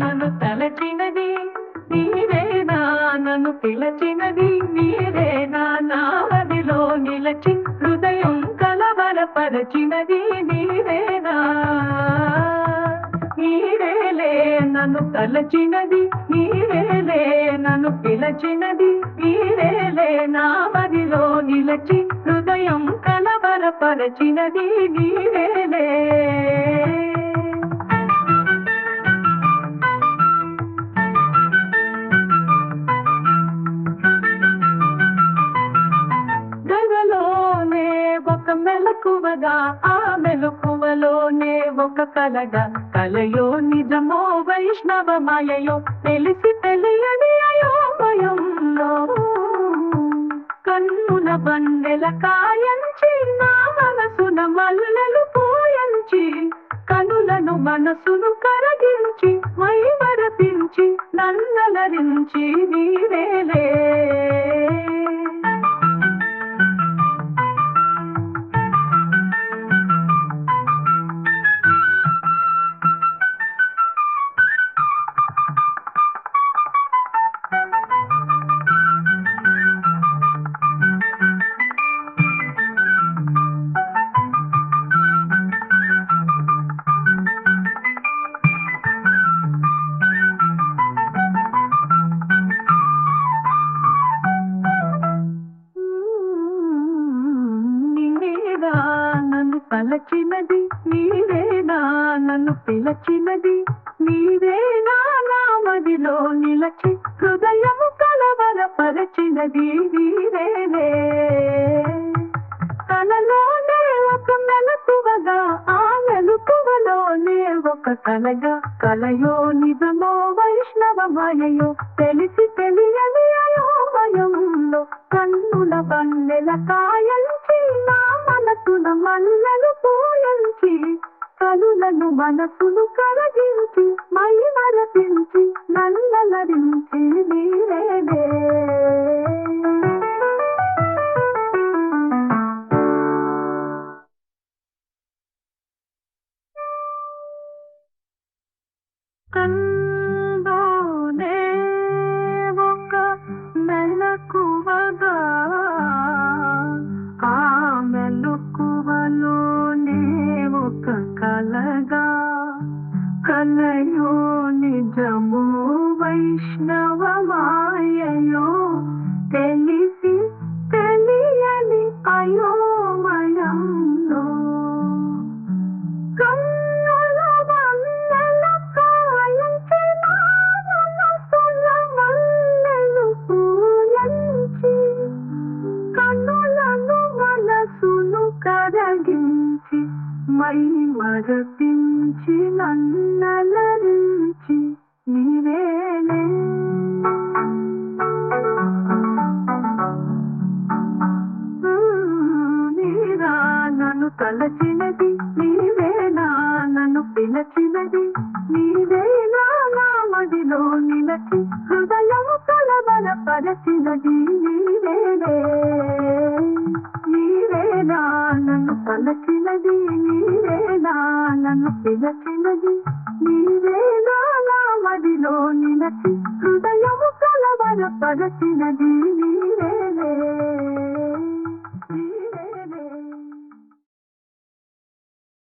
నన్ను తలచినది నీవేనా పిలచినది నీవేనా నాదిలో నిలచి హృదయం కలవరపరచినది నీవేనా నీవేలే నన్ను తలచినది నీవేలే నన్ను పిలచినది నీవేలే నామదిలో నిలచి హృదయం కలవరపరచినది నీవేలే. ఒక మెలకువగా ఆ మెలకువలోనే ఒక కలగా కలయో నిజమో వైష్ణవ మాయయో తెలిసి తెలియని అయోమయంలో బండెల కాయంచి నా మనసున మల్లలు పోయంచి కనులను మనసును కరగించి మై మరపించి నన్నలరించి నీవేలే పలచినది నీవేనా నన్ను పిలచినది నీవేనా నా మదిలో నిలచి హృదయము కలవరపరచినది నీవేనే. కలలోనే ఒక మెలకువగా ఆ మెలకువలోనే ఒక కలగా కలయో నిజమో వైష్ణవ మాయయో తెలిసి తెలియని అయోమయంలో కన్నుల బండెల కాయలు మనసున పోయంచి కనులను మనసును కరగించి మై మరపించి నన్నలరించి నీవేలే కందోనే కలగా కలయో నిజము వైష్ణవమాయయో మై మరపించి నన్నలరించి నీవేలే. నీరా నన్ను తలచినది నీవేనా నన్ను పిలచినది నీవేనా నా మదిలో నిలచి హృదయం కలబల పరచినది నీవేనా నన్ను పలకినది నీవేనా నన్ను పిలచినది నీవేనా నా. మదిలో నిలచి హృదయము కలవర పరచినది నీ